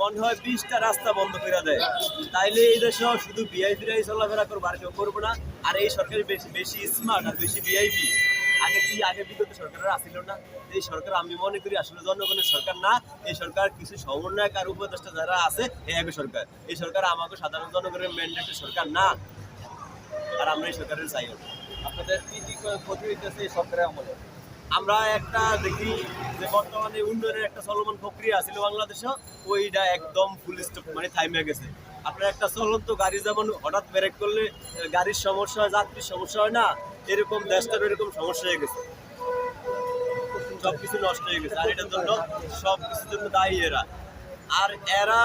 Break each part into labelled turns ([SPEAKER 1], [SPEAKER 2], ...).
[SPEAKER 1] মনে হয় বিশটা রাস্তা বন্ধ করে দেয়। তাইলে এই দেশে শুধু ভিআইপিরাই চলাফেরা করব, আর কেউ করব না। আর এই সরকার বেশি বেশি স্মার্ট আর বেশি ভিআইপি আগে কি আগে বিগত সরকারের আসছিল না? এই সরকার আমি মনে করি আসলে জনগণের সরকার না। এই সরকার কিছু সমন্বয়ক আর উপদেষ্টা যারা আছে, এই সরকার। এই সরকার আমাকে সাধারণ জনগণের ম্যান্ডেটের সরকার না। আর আমরা এই সরকারের চাই না।
[SPEAKER 2] আপনাদের কি কি হইতেছে এই সরকারের আমলে?
[SPEAKER 1] আমরা একটা দেখি যে বর্তমানে উন্নয়নের একটা চলমান প্রক্রিয়া ছিল বাংলাদেশে, ওইটা একদম ফুল স্টপ মানে থাইমে গেছে। আপনার একটা চলন্ত গাড়ি যেমন হঠাৎ ব্রেক করলে গাড়ির সমস্যা হয়, যাত্রীর সমস্যা হয় না, এরকম দেশটার এরকম সমস্যা হয়ে গেছে। সব কিছু নষ্ট হয়ে গেছে। আর এটার জন্য সব কিছুর জন্য দায়ী এরা। আর এরা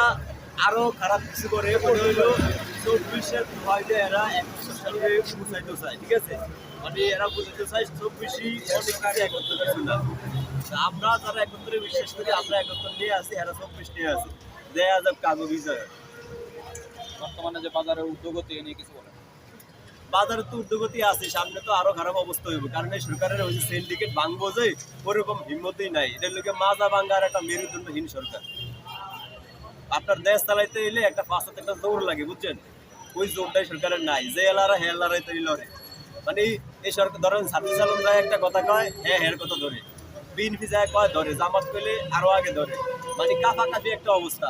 [SPEAKER 1] আরও খারাপ কিছু করে মনে চব্বিশের এরা একশো সালে পৌঁছাইতে চায় ঠিক আছে? মানে এরা বুঝতে চায় চব্বিশই অনেক কিছু একত্র কিছু না আমরা যারা একত্রে বিশ্বাস করি আমরা একত্র নিয়ে আসি এরা চব্বিশ নিয়ে আসি। দেয়া যাক কাগজ বিজয়
[SPEAKER 2] বর্তমানে যে বাজারে উদ্যোগতি নিয়ে কিছু বলেন।
[SPEAKER 1] বাজারে তো উদ্যোগতি আছে সামনে তো আরও খারাপ অবস্থা হইব। কারণ এই সরকারের ওই যে সিন্ডিকেট ভাঙবো যে ওরকম হিম্মতই নাই। এটার লোকে মাজা ভাঙ্গার একটা মেরুদণ্ডহীন সরকার। আপনার দেশ চালাইতে এলে একটা পাঁচটাতে একটা জোর লাগে বুঝছেন? ওই জোরটাই সরকারের নাই যে এলারা হে এলারাই তৈরি লড়ে। মানে এই সরকার ধরেন ছাত্রী চালন যায় একটা কথা কয় হ্যাঁ হের কথা ধরে। বিএনপি যায় কয় ধরে। জামাত পেলে আরও আগে ধরে। মানে কাফাকাফি একটা অবস্থা।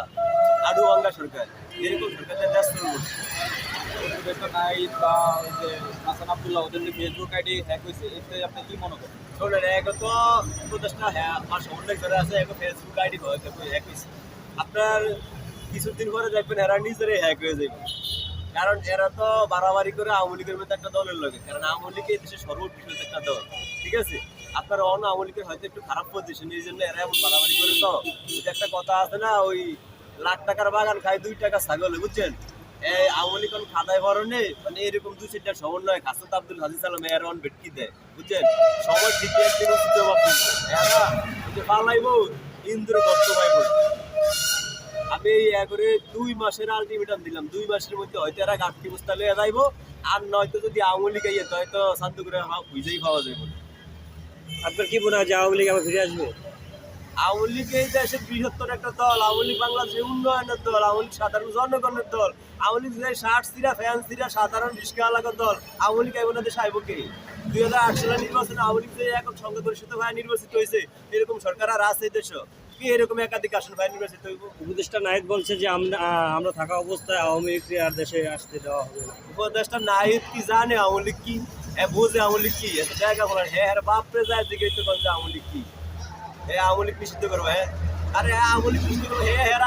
[SPEAKER 1] আডু ভাঙ্গা সরকার। এরকম সরকারের দেশ
[SPEAKER 2] বা ওই যে হাসান আব্দুল্লাহ ওদের যে ফেসবুক আইডি হ্যাক হয়েছে এতে আপনি কি মনে করেন?
[SPEAKER 1] শোনেন এক তো উপদেশটা হ্যাঁ আমার সমন্বয় করে আছে এক ফেসবুক আইডি হ্যাক হয়েছে। আপনার কিছুদিন পরে দেখবেন এরা নিজেরাই হ্যাক হয়ে যাবে। কারণ এরা তো বাড়াবাড়ি করে আওয়ামী লীগের মধ্যে একটা দলের লগে কারণ আওয়ামী লীগ দেশের সর্ববৃহৎ একটা দল। ঠিক আছে? আপনার অন আওয়ামী লীগের হয়তো একটু খারাপ পজিশন এই জন্য এরা এমন বাড়াবাড়ি করে তো একটা কথা আছে না, ওই লাখ টাকার বাগান খায় দুই টাকা ছাগল, বুঝছেন? এই আওয়ামী লীগ খাদায় বরণে মানে এরকম দু চারটা সমন্বয় হাসাত আব্দুল হাজিজ সালাম, এর অন ভেটকি দেয়, বুঝছেন? সবাই ঠিক ওই যে ইন্দ্র দত্ত পাইব আমি দুই মাসের আলটিমেটাম দিলাম। দুই মাসের মধ্যে হয়তো এরা বস্তা লিয়ে যাইবো আর নয়তো যদি আওয়ামী লীগ আইয়ে তো হয়তো শান্ত করে বুঝেই পাওয়া যাবে
[SPEAKER 3] আপনার কি মনে হয় যে আওয়ামী লীগ আবার ফিরে আসবে?
[SPEAKER 1] আওয়ামী লীগ এই দেশের বৃহত্তর একটা দল আওয়ামী লীগ বাংলাদেশের উন্নয়নের দল আওয়ামী লীগ সাধারণ জনগণের দল আওয়ামী লীগ যে ষাট সিরা ফ্যান সিরা সাধারণ রিস্কা এলাকার দল আওয়ামী লীগ এমন দেশে আইব কে? দুই হাজার আট সালের নির্বাচনে আওয়ামী লীগ যে একক সংখ্যা পরিষদ ভাই নির্বাচিত হয়েছে এরকম সরকার আর আছে দেশে। কি এরকম একাধিক আসন বাইরে নির্বাচিত হইব
[SPEAKER 3] উপদেষ্টা নাহিদ বলছে যে আমরা থাকা অবস্থায় আওয়ামী লীগকে আর দেশে আসতে দেওয়া হবে না।
[SPEAKER 1] উপদেশটা নাহিদ কি জানে আওয়ামী লীগ কি? হ্যাঁ বোঝে আওয়ামী লীগ কি? জায়গা বলেন হ্যাঁ হ্যাঁ বাপরে যায় দিকে তো আওয়ামী লীগ কি? হ্যাঁ আওয়ামী লীগ নিষিদ্ধ করব হ্যাঁ? আরে হ্যাঁ আওয়ামী লীগ নিষিদ্ধ করব হ্যাঁ হ্যাঁ